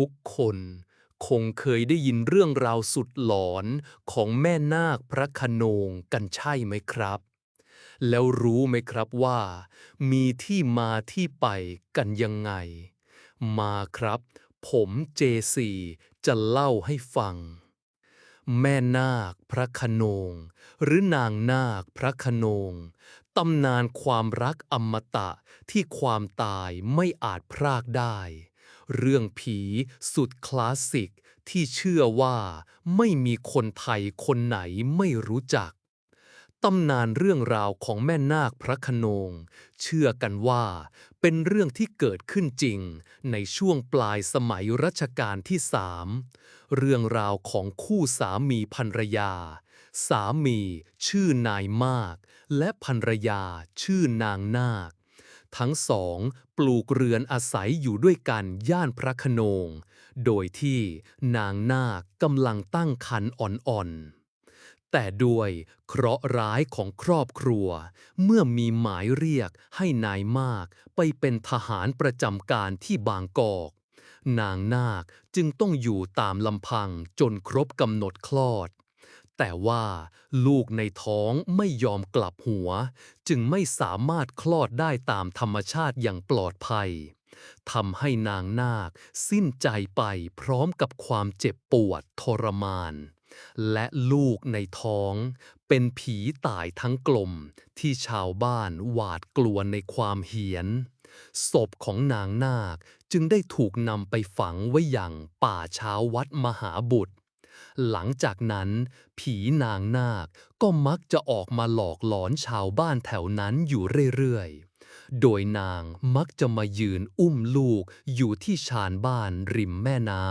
ทุกคน คงเคยได้ยินเรื่องราวสุดหลอนของแม่นาคพระโขนงกันใช่ไหมครับ แล้วรู้ไหมครับว่า มีที่มาที่ไปกันยังไง มาครับ ผมเจซีจะเล่าให้ฟัง แม่นาคพระโขนง หรือนางนาคพระโขนงตำนานความรักอมตะที่ความตายไม่อาจพรากได้ เรื่องผีสุดคลาสสิกที่เชื่อว่าไม่มีคนไทยคนไหนไม่รู้จัก ตำนานเรื่องราวของแม่นาคพระขนง เชื่อกันว่าเป็นเรื่องที่เกิดขึ้นจริงในช่วงปลายสมัยรัชกาลที่สามเรื่องราวของคู่สามีภรรยา สามีชื่อนายมาก และภรรยาชื่อนางนาค ทั้งสองปลูกเรือนอาศัยอยู่ด้วยกันย่านพระขนง โดยที่นางนาคกำลังตั้งครรอ่อนๆ แต่ด้วยเคราะห์ร้ายของครอบครัว เมื่อมีหมายเรียกให้นายมากไปเป็นทหารประจำการที่บางกอก นางนาคจึงต้องอยู่ตามลำพังจนครบกำหนดคลอด แต่ว่าลูกในท้องไม่ยอมกลับหัว จึงไม่สามารถคลอดได้ตามธรรมชาติอย่างปลอดภัยทำให้นางนาคสิ้นใจไปพร้อมกับความเจ็บปวดทรมาน และลูกในท้อง เป็นผีตายทั้งกลมที่ชาวบ้านหวาดกลัวในความเหียน ศพของนางนาคจึงได้ถูกนำไปฝังไว้อย่างป่าช้าวัดมหาบุตร หลังจากนั้น ผีนางนาคก็มักจะออกมาหลอกหลอนชาวบ้านแถวนั้นอยู่เรื่อยๆ โดยนางมักจะมายืนอุ้มลูกอยู่ที่ชานบ้านริมแม่น้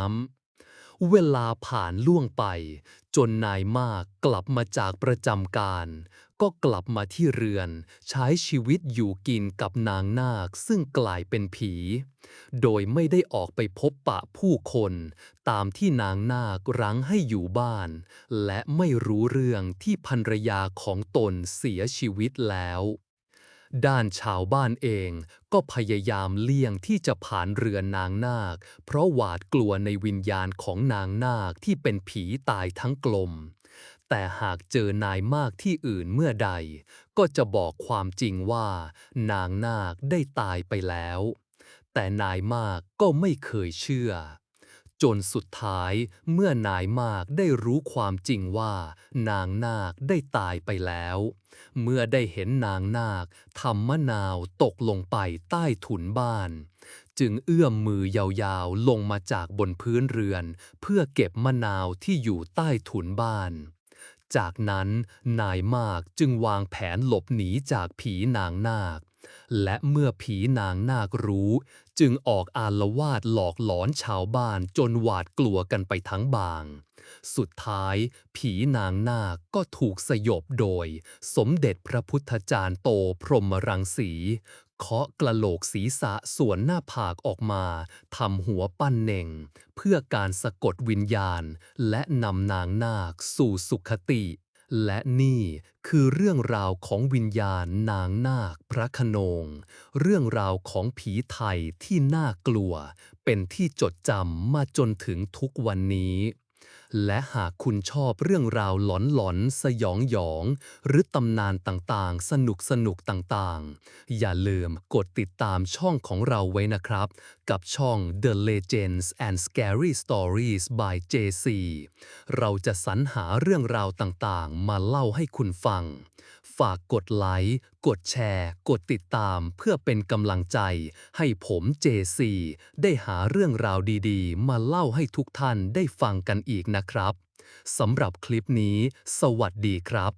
ำ เวลาผ่านล่วงไป จนนายมากกลับมาจากประจำการ ก็กลับมาที่เรือน ใช้ชีวิตอยู่กินกับนางนาคซึ่งกลายเป็นผี โดยไม่ได้ออกไปพบปะผู้คน ตามที่นางนาครั้งให้อยู่บ้าน และไม่รู้เรื่องที่ภรรยาของตนเสียชีวิตแล้วด้านชาวบ้านเองก็พยายามเลี่ยงที่จะผ่านเรือนนางนาค เพราะหวาดกลัวในวิญญาณของนางนาคที่เป็นผีตายทั้งกลม แต่หากเจอนายมากที่อื่นเมื่อใด ก็จะบอกความจริงว่า นางนาคได้ตายไปแล้ว แต่นายมากก็ไม่เคยเชื่อ จนสุดท้ายเมื่อนายมากได้รู้ความจริงว่า นางนาคได้ตายไปแล้ว เมื่อได้เห็นนางนาคทำมะนาวตกลงไปใต้ถุนบ้าน จึงเอื้อมมือยาวๆลงมาจากบนพื้นเรือน เพื่อเก็บมะนาวที่อยู่ใต้ถุนบ้าน จากนั้นนายมากจึงวางแผนหลบหนีจากผีนางนาค และเมื่อผีนางนาครู้ จึงออกอาละวาดหลอกหลอนชาวบ้านจนหวาดกลัวกันไปทั้งบาง สุดท้าย ผีนางนาคก็ถูกสยบโดย สมเด็จพระพุทธจารย์โตพรหมรังสี เคาะกระโหลกศีรษะส่วนหน้าผากออกมาทำหัวปั้นเน่ง เพื่อการสะกดวิญญาณ และนำนางนาคสู่สุขติ และนี่คือเรื่องราวของวิญญาณนางนาคพระขนง เรื่องราวของผีไทยที่น่ากลัว เป็นที่จดจำมาจนถึงทุกวันนี้ และหากคุณชอบเรื่องราวหลอนๆ สยองหยอง หรือตำนานต่างๆ สนุกสนุกๆต่างๆ อย่าลืมกดติดตามช่องของเราไว้นะครับ กับช่อง The Legends and Scary Stories by JC เราจะสรรหาเรื่องราวต่างๆ มาเล่าให้คุณฟัง ฝากกดไลค์กดแชร์ กดติดตามเพื่อเป็นกำลังใจ ให้ผม JC ได้หาเรื่องราวดีๆ มาเล่าให้ทุกท่านได้ฟังกันอีกนะนะครับสำหรับคลิปนี้ สวัสดีครับ